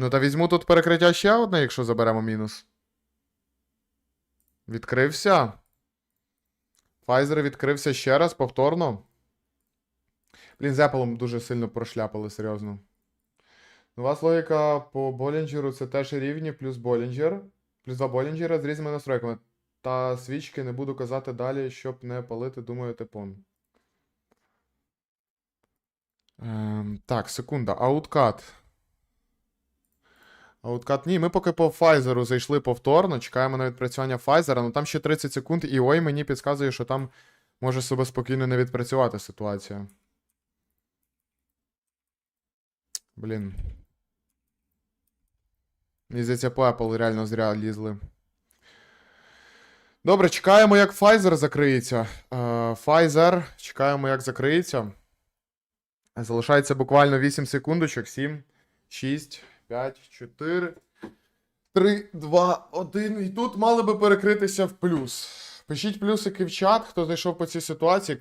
Ну, та візьму тут перекриття ще одне, якщо заберемо мінус. Відкрився. Pfizer відкрився ще раз, повторно. Блін, з Apple дуже сильно прошляпали, серйозно. У вас логіка по Болінджеру це теж рівні, плюс Болінджер. Плюс два Болінджера з різними настройками. Та свічки не буду казати далі, щоб не палити, думаю, типон. Ем, так, секунда. Ауткат. Ауткат. Ні, ми поки по Pfizer зайшли повторно. Чекаємо на відпрацювання Pfizer, ну там ще 30 секунд, і ой мені підказує, що там може себе спокійно не відпрацювати ситуація. Блін. Мені здається, по Apple реально зря лізли. Добре, чекаємо, як Pfizer закриється. Е, Pfizer, чекаємо, як закриється. Залишається буквально 8 секундочок. 7, 6, 5, 4, 3, 2, 1. І тут мали би перекритися в плюс. Пишіть плюсики в чат, хто зайшов по цій ситуації.